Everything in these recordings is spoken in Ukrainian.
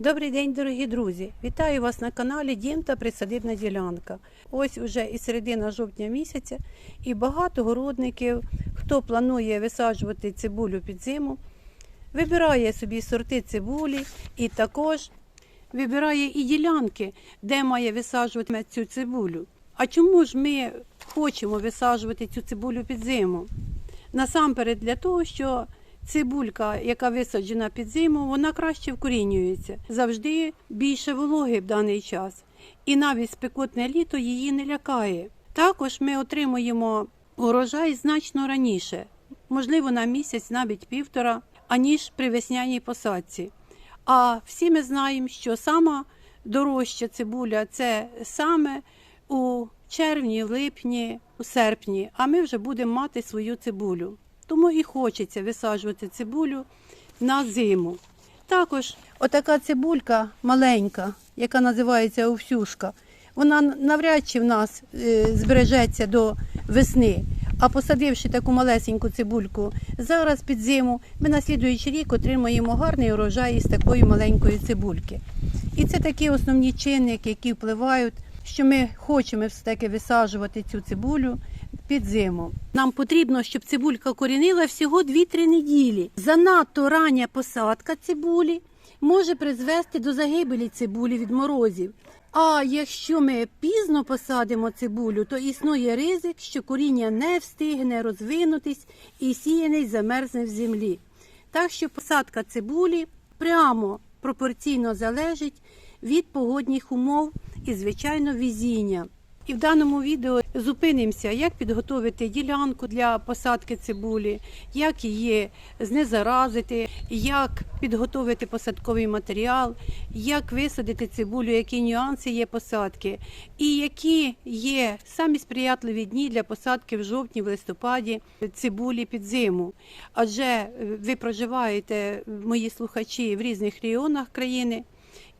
Добрий день, дорогі друзі! Вітаю вас на каналі Дім та Присадибна ділянка. Ось уже і середина жовтня місяця, і багато городників, хто планує висаджувати цибулю під зиму, вибирає собі сорти цибулі і також вибирає і ділянки, де має висаджувати цю цибулю. А чому ж ми хочемо висаджувати цю цибулю під зиму? Насамперед для того, що цибулька, яка висаджена під зиму, вона краще вкорінюється. Завжди більше вологи в даний час. І навіть спекотне літо її не лякає. Також ми отримуємо урожай значно раніше, можливо, на місяць, навіть півтора, аніж при весняній посадці. А всі ми знаємо, що сама дорожча цибуля це саме у червні, липні, у серпні, а ми вже будемо мати свою цибулю. Тому і хочеться висаджувати цибулю на зиму. Також отака цибулька маленька, яка називається овсюшка, вона навряд чи в нас е, збережеться до весни. А посадивши таку малесеньку цибульку зараз під зиму, ми на слідуючий рік отримаємо гарний урожай із такої маленької цибульки. І це такі основні чинники, які впливають, що ми хочемо все-таки висаджувати цю цибулю під зиму. Нам потрібно, щоб цибулька корінила всього 2-3 неділі. Занадто рання посадка цибулі може призвести до загибелі цибулі від морозів. А якщо ми пізно посадимо цибулю, то існує ризик, що коріння не встигне розвинутись і сіяний замерзне в землі. Так що посадка цибулі прямо пропорційно залежить від погодних умов і, звичайно, візіння. І в даному відео зупинимося, як підготувати ділянку для посадки цибулі, як її знезаразити, як підготувати посадковий матеріал, як висадити цибулю, які нюанси є посадки, і які є самі сприятливі дні для посадки в жовтні, в листопаді цибулі під зиму. Адже е, ви проживаєте, мої слухачі, в різних регіонах країни,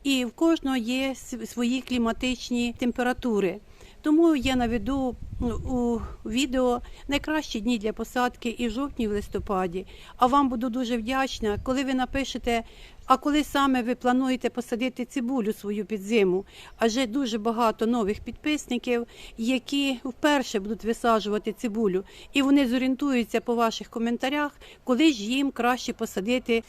і в кожного є свої кліматичні температури. Тому я наведу ну, у відео найкращі дні для посадки і в жовтні, і в листопаді. А вам буду дуже вдячна, коли ви напишете, а коли саме ви плануєте посадити цибулю свою під зиму. Адже дуже багато нових підписників, які вперше будуть висаджувати цибулю, і вони зорієнтуються по ваших коментарях, коли ж їм краще посадити,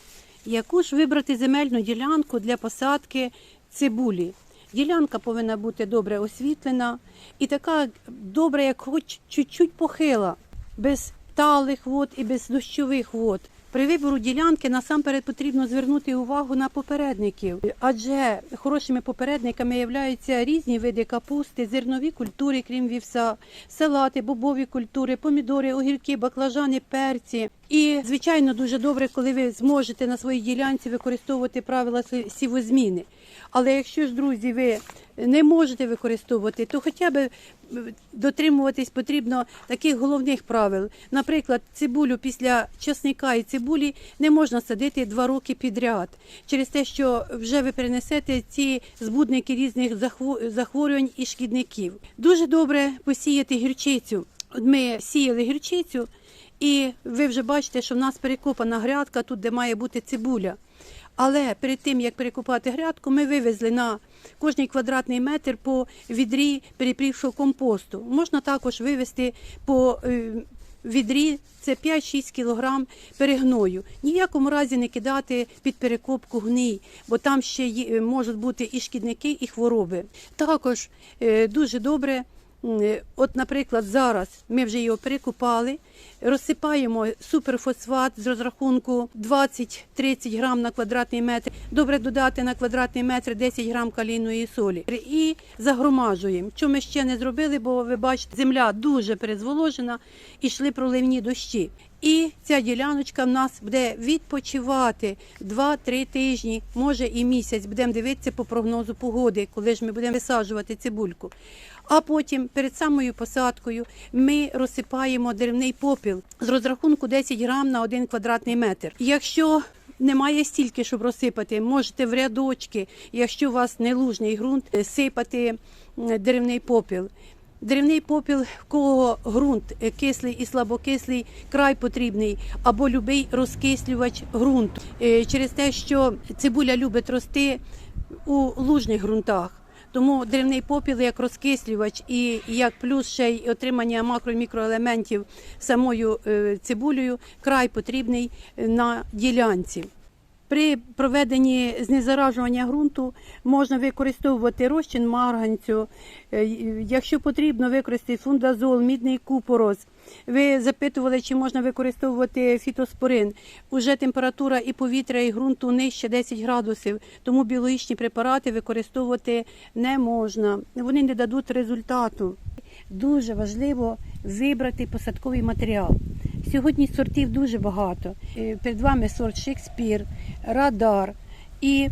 яку ж вибрати земельну ділянку для посадки цибулі. Ділянка повинна бути добре освітлена і така добра, як хоч чуть-чуть похила, без талих вод і без дощових вод. При вибору ділянки насамперед потрібно звернути увагу на попередників, адже хорошими попередниками являються різні види капусти, зернові культури, крім вівса, салати, бобові культури, помідори, огірки, баклажани, перці. І звичайно дуже добре, коли ви зможете на своїй ділянці використовувати правила сі- сівозміни. Але якщо ж, друзі, ви не можете використовувати, то хоча б е, дотримуватись потрібно таких головних правил. Наприклад, цибулю після часника і цибулі не можна садити два роки підряд, через те, що вже ви перенесете ці збудники різних захво- захворювань і шкідників. Дуже добре посіяти гірчицю. Ми сіяли гірчицю, і ви вже бачите, що в нас перекопана грядка тут, де має бути цибуля. Але перед тим як перекопати грядку, ми вивезли на кожний квадратний метр по відрі перепрівшого компосту. Можна також вивезти по е, відрі це 5-6 кілограм перегною. Ніякому разі не кидати під перекопку гній, бо там ще можуть бути і шкідники, і хвороби. Також е, дуже добре. Е, От, наприклад, зараз ми вже його перекупали, розсипаємо суперфосфат з розрахунку 20-30 грам на квадратний метр. Добре додати на квадратний метр 10 грам калійної солі і загромажуємо. Що ми ще не зробили, бо ви бачите, земля дуже перезволожена і йшли проливні дощі. І ця діляночка в нас буде відпочивати 2-3 тижні, може і місяць. Будемо дивитися по прогнозу погоди, коли ж ми будемо висаджувати цибульку. А потім перед самою посадкою ми розсипаємо деревний попіл з розрахунку 10 грам на 1 квадратний метр. Якщо немає стільки, щоб розсипати, можете в рядочки, якщо у вас не лужний ґрунт, сипати деревний попіл. Деревний попіл, в кого ґрунт кислий і слабокислий, край потрібний, або любий розкислювач ґрунту. Е, Через те, що цибуля любить рости у лужних ґрунтах. Тому деревний попіл як розкислювач і як плюс ще й отримання макро і мікроелементів самою е, цибулею край потрібний е, на ділянці. При проведенні знезаражування ґрунту можна використовувати розчин марганцю, е, якщо потрібно використати фундазол, мідний купорос. Ви запитували, чи можна використовувати фітоспорин. Уже температура і повітря, і ґрунту нижче 10 градусів, тому біологічні препарати використовувати не можна. Вони не дадуть результату. Дуже важливо вибрати посадковий матеріал. Сьогодні сортів дуже багато. Е, Перед вами сорт Шекспір, Радар і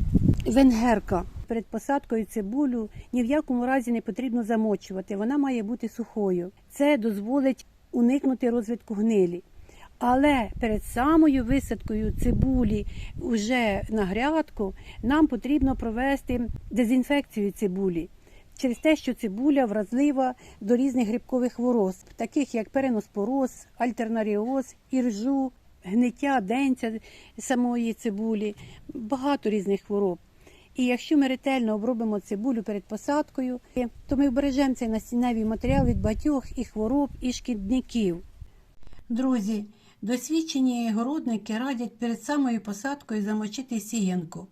Венгерка. Перед посадкою цибулю ні в якому разі не потрібно замочувати. Вона має бути сухою. Це дозволить уникнути розвитку гнилі. Але перед самою висадкою цибулі вже на грядку нам потрібно провести дезінфекцію цибулі через те, що цибуля вразлива до різних грибкових хвороб, таких як переноспороз, альтернаріоз, іржу, гниття денця самої цибулі, багато різних хвороб. І якщо ми ретельно обробимо цибулю перед посадкою, то ми вбережемо цей насінневий матеріал від багатьох і хвороб, і шкідників. Друзі, досвідчені городники радять перед самою посадкою замочити сіянку.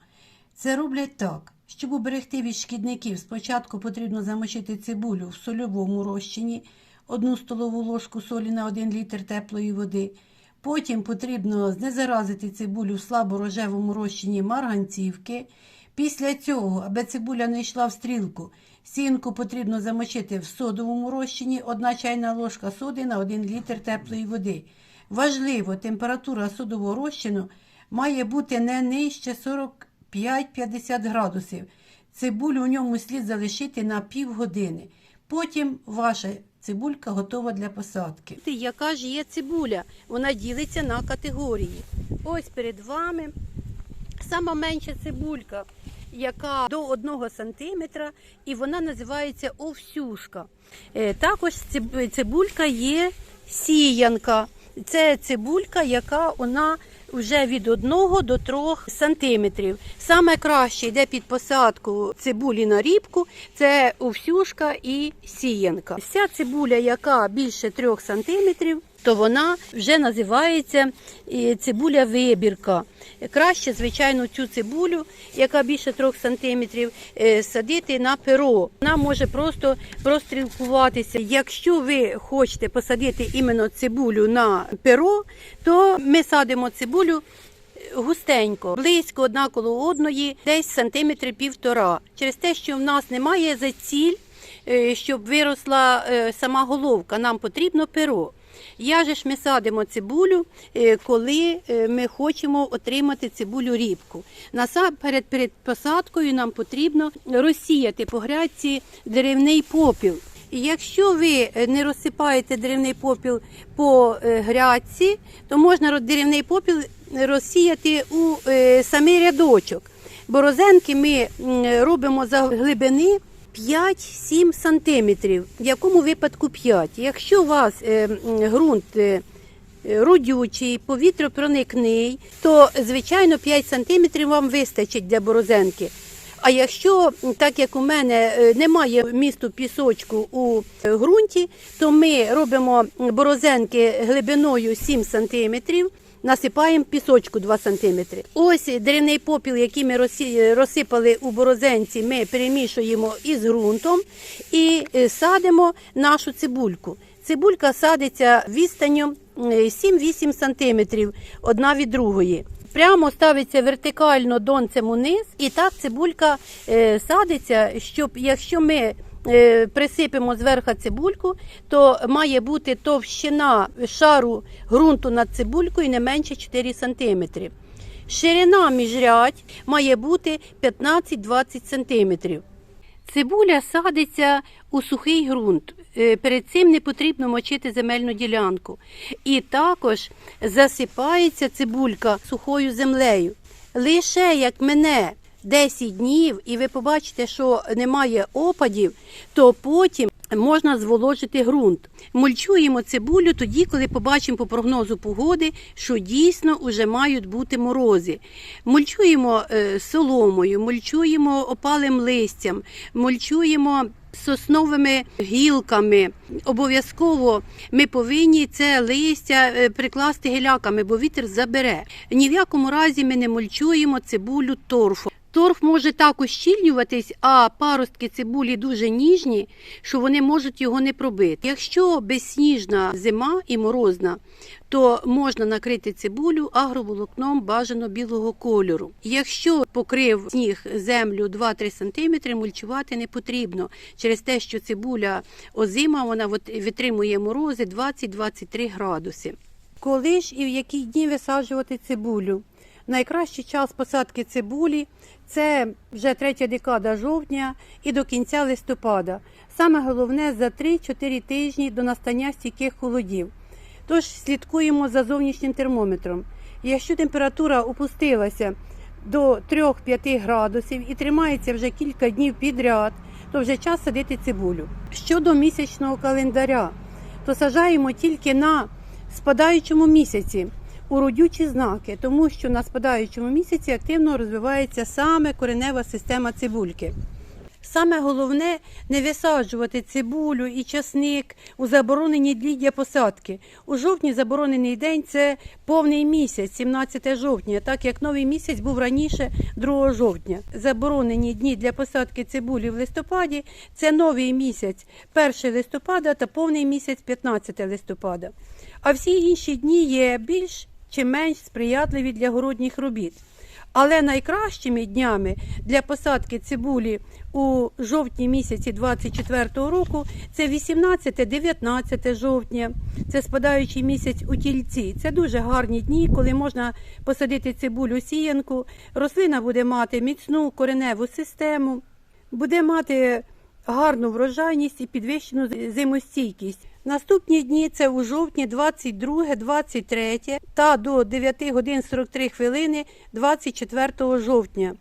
Це роблять так. Щоб уберегти від шкідників, спочатку потрібно замочити цибулю в сольовому розчині, 1 столову ложку солі на 1 літр теплої води. Потім потрібно знезаразити цибулю в слаборожевому розчині марганцівки. Після цього, аби цибуля не йшла в стрілку, сінку потрібно замочити в содовому розчині 1 чайна ложка соди на 1 літр теплої води. Важливо, температура содового розчину має бути не нижче 45-50 градусів. Цибулю у ньому слід залишити на півгодини. Потім ваша цибулька готова для посадки. Яка ж є цибуля? Вона ділиться на категорії. Ось перед вами сама менша цибулька, яка до 1 см, і вона називається овсюшка. Е, Також цибулька є сіянка. Це цибулька, яка вона вже від 1 до 3 сантиметрів. Саме краще йде під посадку цибулі на рібку, це овсюшка і сіянка. Вся цибуля, яка більше 3 сантиметрів, то вона вже називається е, цибуля вибірка. Краще, звичайно, цю цибулю, яка більше 3 сантиметрів, е, садити на перо. Вона може просто прострілкуватися. Якщо ви хочете посадити іменно цибулю на перо, то ми садимо цибулю густенько, близько одна коло одної, десь сантиметри півтора. Через те, що в нас немає заціль, е, щоб виросла е, сама головка, нам потрібно перо. Я же ж ми садимо цибулю, е, коли е, ми хочемо отримати цибулю рібку. Насамперед перед посадкою нам потрібно розсіяти по грядці деревний попіл. Якщо ви е, не розсипаєте деревний попіл по грядці, то можна деревний попіл розсіяти у самий рядочок. Борозенки ми робимо за глибини 5-7 сантиметрів, в якому випадку 5. Якщо у вас е, ґрунт е, е, родючий, повітропроникний, то звичайно 5 сантиметрів вам вистачить для борозенки. А якщо, так як у мене немає місту пісочку у ґрунті, то ми робимо борозенки глибиною 7 сантиметрів, насипаємо пісочку 2 см. Ось деревний попіл, який ми розсипали у борозенці, ми перемішуємо із ґрунтом і е, садимо нашу цибульку. Цибулька садиться відстанню е, 7-8 см одна від другої. Прямо ставиться вертикально донцем униз, і так цибулька е, садиться, щоб якщо ми е, присипемо зверху цибульку, то має бути товщина шару ґрунту над цибулькою не менше 4 см. Ширина міжрядь має бути 15-20 см. Цибуля садиться у сухий ґрунт. Е, Перед цим не потрібно мочити земельну ділянку. І також засипається цибулька сухою землею. Лише як мене 10 днів, і ви побачите, що немає опадів, то потім можна зволожити ґрунт. Мульчуємо цибулю тоді, коли побачимо по прогнозу погоди, що дійсно вже мають бути морози. Мульчуємо е, соломою, мульчуємо опалим листям, мульчуємо сосновими гілками. Обов'язково ми повинні це листя е, прикласти гіляками, бо вітер забере. Ні в якому разі ми не мульчуємо цибулю торфом. Торф може так ущільнюватись, а паростки цибулі дуже ніжні, що вони можуть його не пробити. Якщо безсніжна зима і морозна, то можна накрити цибулю агроволокном бажано білого кольору. Якщо покрив сніг землю 2-3 см, мульчувати не потрібно через те, що цибуля озима вона витримує морози 20-23 градуси. Коли ж і в які дні висаджувати цибулю? Найкращий час посадки цибулі це вже третя декада жовтня і до кінця листопада. Саме головне за 3-4 тижні до настання стійких холодів. Тож слідкуємо за зовнішнім термометром. Якщо температура опустилася до 3-5 градусів і тримається вже кілька днів підряд, то вже час садити цибулю. Щодо місячного календаря, то сажаємо тільки на спадаючому місяці у родючі знаки, тому що на спадаючому місяці активно розвивається саме коренева система цибульки. Саме головне не висаджувати цибулю і часник у заборонені для посадки. У жовтні заборонений день це повний місяць, 17 жовтня, так як новий місяць був раніше 2 жовтня. Заборонені дні для посадки цибулі в листопаді це новий місяць 1 листопада та повний місяць 15 листопада. А всі інші дні є більш чи менш сприятливі для городніх робіт. Але найкращими днями для посадки цибулі у жовтні місяці 24-го року це 18-19 жовтня, це спадаючий місяць у тільці. Це дуже гарні дні, коли можна посадити цибулю сіянку. Рослина буде мати міцну кореневу систему, буде мати гарну врожайність і підвищену зимостійкість. Наступні дні це у жовтні 22, 23 та до 9 годин 43 хвилини 24 жовтня.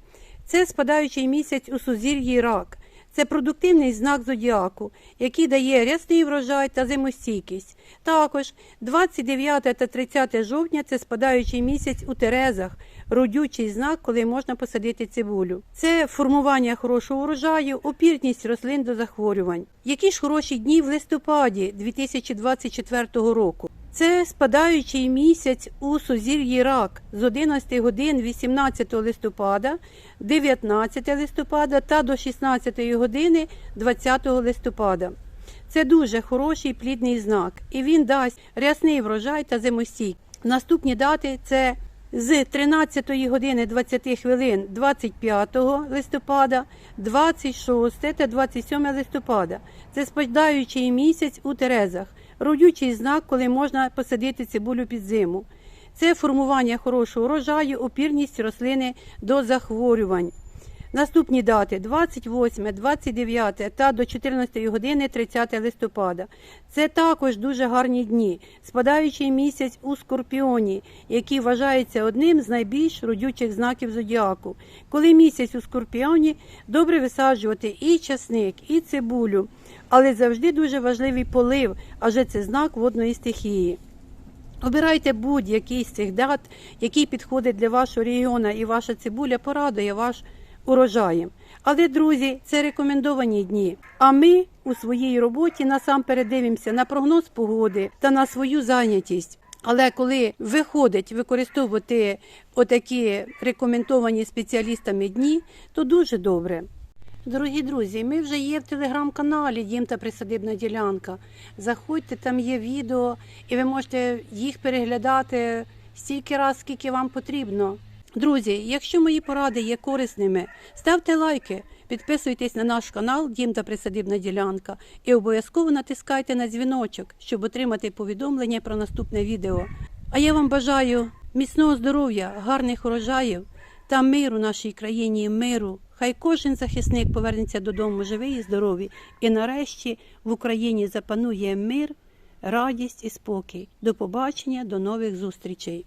Це спадаючий місяць у сузір'ї рак. Це продуктивний знак зодіаку, який дає рясний врожай та зимостійкість. Також 29 та 30 жовтня це спадаючий місяць у Терезах, родючий знак, коли можна посадити цибулю. Це формування хорошого урожаю, опірність рослин до захворювань. Які ж хороші дні в листопаді 2024 року? Це спадаючий місяць у сузір'ї рак з 11 годин 18 листопада, 19 листопада та до 16 години 20 листопада. Це дуже хороший плідний знак, і він дасть рясний врожай та зимостійкість. Наступні дати це з 13 години 20 хвилин 25 листопада, 26 та 27 листопада. Це спадаючий місяць у Терезах, родючий знак, коли можна посадити цибулю під зиму. Це формування хорошого урожаю, опірність рослини до захворювань. Наступні дати 28, 29 та до 14 години 30 листопада. Це також дуже гарні дні, спадаючий місяць у Скорпіоні, який вважається одним з найбільш родючих знаків зодіаку. Коли місяць у Скорпіоні, добре висаджувати і часник, і цибулю, але завжди дуже важливий полив, адже це знак водної стихії. Обирайте будь-який з цих дат, який підходить для вашого регіону, і ваша цибуля порадує ваш урожаєм. Але, друзі, це рекомендовані дні. А ми у своїй роботі насамперед дивимося на прогноз погоди та на свою зайнятість. Але коли виходить використовувати отакі рекомендовані спеціалістами дні, то дуже добре. Дорогі друзі, ми вже є в телеграм-каналі Дім та Присадибна ділянка. Заходьте, там є відео, і ви можете їх переглядати стільки раз, скільки вам потрібно. Друзі, якщо мої поради є корисними, ставте лайки, підписуйтесь на наш канал Дім та Присадибна ділянка і обов'язково натискайте на дзвіночок, щоб отримати повідомлення про наступне відео. А я вам бажаю міцного здоров'я, гарних урожаїв та миру нашій країні, миру. Хай кожен захисник повернеться додому живий і здоровий. І нарешті в Україні запанує мир, радість і спокій. До побачення, до нових зустрічей.